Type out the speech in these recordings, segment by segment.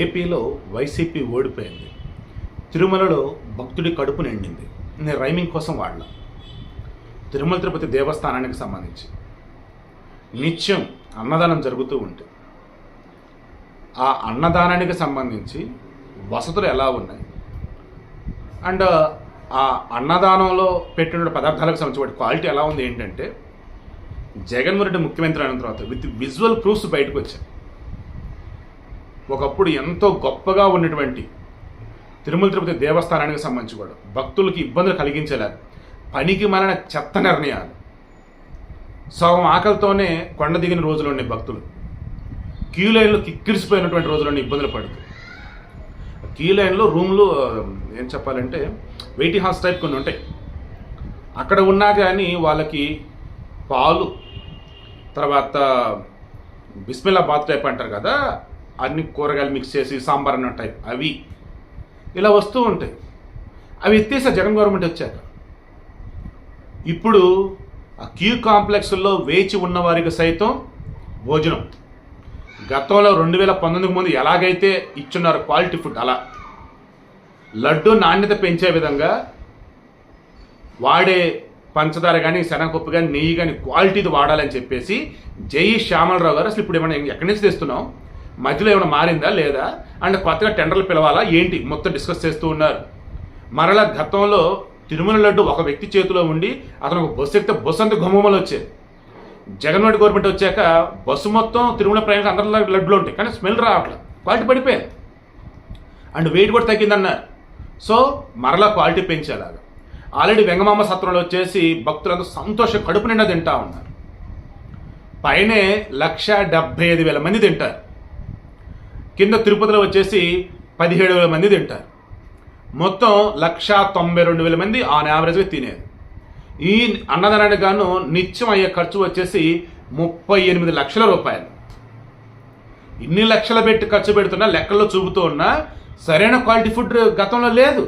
ఏపీలో వైసీపీ ఓడిపోయింది. తిరుమలలో భక్తుడి కడుపు నిండింది. నేను రైమింగ్ కోసం వాడలా. తిరుమల తిరుపతి దేవస్థానానికి సంబంధించి. నిత్యం అన్నదానం జరుగుతూ ఉంటుంది ఆ అన్నదానానికి సంబంధించి వసతులు ఎలా ఉన్నాయి? అండ్ ఆ అన్నదానంలో పెట్టిన పదార్థాలకు సంబంధించి వాటి క్వాలిటీ ఎలా ఉంది ఏంటంటే జగన్మోహన్ రెడ్డి ముఖ్యమంత్రి అయిన తర్వాత విత్ విజువల్ ప్రూఫ్స్ బయటకు వచ్చాయి. ఒకప్పుడు ఎంతో గొప్పగా ఉన్నటువంటి తిరుమల తిరుపతి దేవస్థానానికి సంబంధించి కూడా భక్తులకి ఇబ్బందులు కలిగించేలా పనికి మాలిన చెత్త నిర్ణయాలు. సగం ఆకలితోనే కొండ దిగిన రోజులు భక్తులు. క్యూ లైన్లో కిక్కిరిసిపోయినటువంటి రోజులు ఇబ్బందులు పడుతూ. క్యూ లైన్లో రూమ్లు ఏం చెప్పాలంటే వెయిటింగ్ హాల్స్ టైప్ కొన్ని ఉంటాయి. అక్కడ ఉన్నా కానీ వాళ్ళకి పాలు తర్వాత బిస్మిల్లా బాత్ టైప్ అంటారు కదా అన్ని కూరగాయలు మిక్స్ చేసి సాంబార్ అన్న టైప్. అవి ఇలా వస్తూ ఉంటాయి. అవి ఎత్తేసా జగన్ గవర్నమెంట్ వచ్చాక. ఇప్పుడు ఆ క్యూ కాంప్లెక్స్లో వేచి ఉన్న వారికి సైతం భోజనం. గతంలో రెండు వేల పంతొమ్మిదికి ముందు ఎలాగైతే ఇచ్చున్నారు క్వాలిటీ ఫుడ్ అలా. లడ్డు నాణ్యత పెంచే విధంగా వాడే పంచదార కానీ శనగపప్పు కానీ నెయ్యి కానీ క్వాలిటీది వాడాలని చెప్పేసి జై శ్యామలరావు గారు అసలు ఇప్పుడు ఏమైనా ఎక్కడి నుంచి తెస్తున్నాం మధ్యలో ఏమైనా మారిందా లేదా? అండ్ కొత్తగా టెండర్లు పిలవాలా? ఏంటి? మొత్తం డిస్కస్ చేస్తూ ఉన్నారు. మరలా గతంలో తిరుమల లడ్డు ఒక వ్యక్తి చేతిలో ఉండి అతను ఒక బస్సు ఎక్కితే బస్సు అంతా గుమ్మలు వచ్చేది. జగన్మోహన్ గవర్నమెంట్ వచ్చాక బస్సు మొత్తం తిరుమల ప్రయాణికులు అందరిలో లడ్డులు ఉంటాయి. కానీ స్మెల్ రావట్లేదు క్వాలిటీ పడిపోయింది. అండ్ వెయిట్ కూడా తగ్గిందన్నారు సో మరలా క్వాలిటీ పెంచేలాగా. ఆల్రెడీ వెంగమామ సత్రంలో వచ్చేసి భక్తులంతా సంతోష కడుపు నిండా తింటా ఉన్నారు. పైనే లక్ష డెబ్బై ఐదు వేల మంది తింటారు. కింద తిరుపతిలో వచ్చేసి పదిహేడు వేల మంది తింటారు. మొత్తం లక్ష తొంభై రెండు వేల మంది ఆన్ యావరేజ్గా తినేది. ఈ అన్నదానానికి గాను నిత్యం అయ్యే ఖర్చు వచ్చేసి ముప్పై ఎనిమిది లక్షల రూపాయలు. ఇన్ని లక్షలు పెట్టి ఖర్చు పెడుతున్నా లెక్కల్లో చూపుతూ ఉన్నా సరైన క్వాలిటీ ఫుడ్ గతంలో లేదు.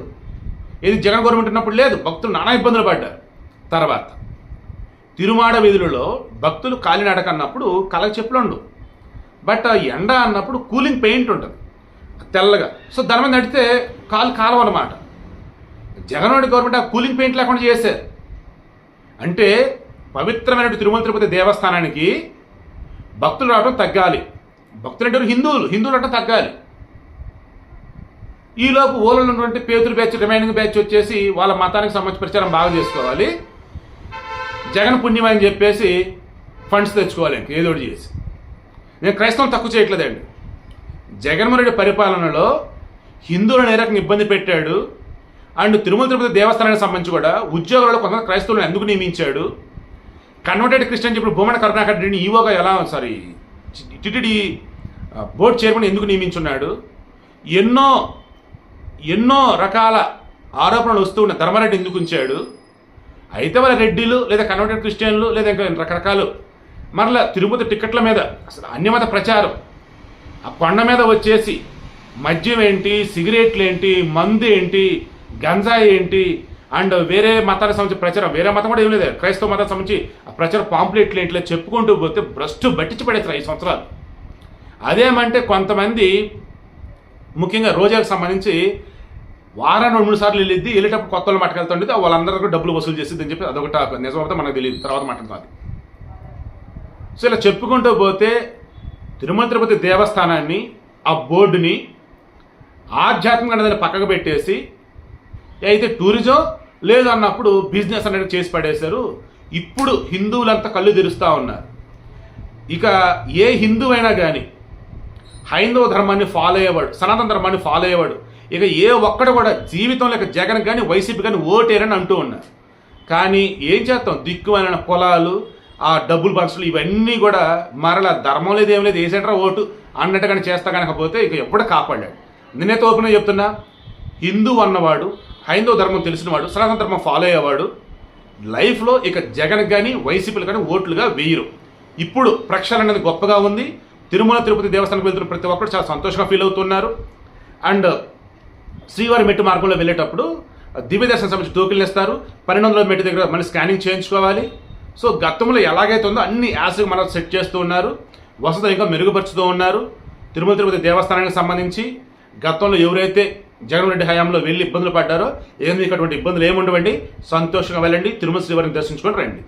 ఇది జగన్ గవర్నమెంట్ ఉన్నప్పుడు లేదు. భక్తులు నానా ఇబ్బందులు పడ్డారు. తర్వాత తిరుమాడ వీధులలో భక్తులు కాలినడక అన్నప్పుడు కళ్ళకి చెప్పులు ఉండవు బట్ ఆ ఎండ అన్నప్పుడు కూలింగ్ పెయింట్ ఉంటుంది తెల్లగా. సో దాని మీద నడితే కాలు కాలం అనమాట జగన్మోహన్ గవర్నమెంట్ ఆ కూలింగ్ పెయింట్ లేకుండా చేశారు. అంటే పవిత్రమైన తిరుమల తిరుపతి దేవస్థానానికి భక్తులు రావడం తగ్గాలి. భక్తులు అంటే హిందువులు. హిందువులు అంటే తగ్గాలి. ఈలోపు ఊళ్ళో ఉన్నటువంటి పేతులు బ్యాచ్ రిమైనింగ్ బ్యాచ్ వచ్చేసి వాళ్ళ మతానికి సంబంధించి ప్రచారం బాగా చేసుకోవాలి. జగన్ పుణ్యం అని చెప్పేసి ఫండ్స్ తెచ్చుకోవాలి ఇంక చేసి. నేను క్రైస్తవం తక్కువ చేయట్లేదండి. జగన్మోహన్ రెడ్డి పరిపాలనలో హిందువులను ఏ రకంగా ఇబ్బంది పెట్టాడు? అండ్ తిరుమల తిరుపతి దేవస్థానానికి సంబంధించి కూడా ఉద్యోగాలలో కొంతమంది క్రైస్తవులను ఎందుకు నియమించాడు? కన్వర్టెడ్ క్రిస్టియన్ ఇప్పుడు భూమన కరుణాకర్ రెడ్డిని ఈవోగా ఎలా సారీ టిటిడి బోర్డు చైర్మన్ ఎందుకు నియమించున్నాడు? ఎన్నో ఎన్నో రకాల ఆరోపణలు వస్తూ ఉన్న ధర్మారెడ్డి ఎందుకు ఉంచాడు? అయితే వాళ్ళ రెడ్డిలు లేదా కన్వర్టెడ్ క్రిస్టియన్లు లేదా ఇంకా రకరకాలు మరలా తిరుపతి టికెట్ల మీద అసలు అన్యమత ప్రచారం. ఆ కొండ మీద వచ్చేసి మద్యం ఏంటి సిగరెట్లు ఏంటి మందు ఏంటి గంజాయి ఏంటి అండ్ వేరే మతానికి సంబంధించి ప్రచారం. వేరే మతం కూడా ఏం లేదు. క్రైస్తవ మతానికి సంబంధించి ఆ ప్రచార పాంప్లెట్లు ఏంటి చెప్పుకుంటూ పోతే భ్రష్టు బట్టించి పడేస్తారు ఐదు సంవత్సరాలు. అదేమంటే కొంతమంది ముఖ్యంగా రోజాకు సంబంధించి వారాన్ని రెండు మూడు సార్లు వెళ్ళిద్ది వెళ్ళేటప్పుడు కొత్త వాళ్ళు మట్టుకెళ్తుండేది వాళ్ళందరికీ డబ్బులు వసూలు చేసిద్ది అని చెప్పి అదొకటి నిజమైతే మనకు తెలియదు. తర్వాత మాట్లాడుతుంది సో ఇలా చెప్పుకుంటూ పోతే తిరుమల తిరుపతి దేవస్థానాన్ని ఆ బోర్డుని ఆధ్యాత్మిక అనేది పక్కకు పెట్టేసి అయితే టూరిజం లేదు అన్నప్పుడు బిజినెస్ అనేది చేసి పడేశారు. ఇప్పుడు హిందువులంతా కళ్ళు తెరుస్తూ ఉన్నారు. ఇక ఏ హిందువైనా కానీ హైందవ ధర్మాన్ని ఫాలో అయ్యేవాడు సనాతన ధర్మాన్ని ఫాలో అయ్యేవాడు ఇక ఏ ఒక్కడు కూడా జీవితంలో ఇక జగన్ కానీ వైసీపీ కానీ ఓటేరని అంటూ ఉన్నారు. కానీ ఏం చేస్తాం? అయిన పొలాలు ఆ డబ్బులు పంచలు ఇవన్నీ కూడా మరల ధర్మం లేదు ఏం లేదు వేసేట్రా ఓటు అన్నట్టుగానే చేస్తా కనుకపోతే ఇక ఎప్పుడు కాపాడాడు నేనే తోపున చెప్తున్నా హిందూ అన్నవాడు హైందవ ధర్మం తెలిసినవాడు సనాతన ధర్మం ఫాలో అయ్యేవాడు లైఫ్లో ఇక జగన్ కానీ వైసీపీలు కానీ ఓట్లుగా వేయరు. ఇప్పుడు ప్రక్షాళన అనేది గొప్పగా ఉంది. తిరుమల తిరుపతి దేవస్థానానికి వెళ్తున్న ప్రతి ఒక్కరు చాలా సంతోషంగా ఫీల్ అవుతున్నారు. అండ్ శ్రీవారి మెట్టు మార్గంలో వెళ్ళేటప్పుడు దివ్య దర్శనం సంబంధించి టోకెన్లు ఇస్తారు. పన్నెండు వందల మెట్టు దగ్గర మళ్ళీ స్కానింగ్ చేయించుకోవాలి. సో గతంలో ఎలాగైతే ఉందో అన్ని యాసిడ్ మనం సెట్ చేస్తూ ఉన్నారు. వసతి ఇంకా మెరుగుపరుచుతూ ఉన్నారు. తిరుమల తిరుపతి దేవస్థానానికి సంబంధించి గతంలో ఎవరైతే జగన్ రెడ్డి హయాంలో వెళ్ళి ఇబ్బందులు పడ్డారో ఏం మీకు అటువంటి ఇబ్బందులు ఏముండవండి సంతోషంగా వెళ్ళండి తిరుమల శ్రీవారిని దర్శించుకొని రండి.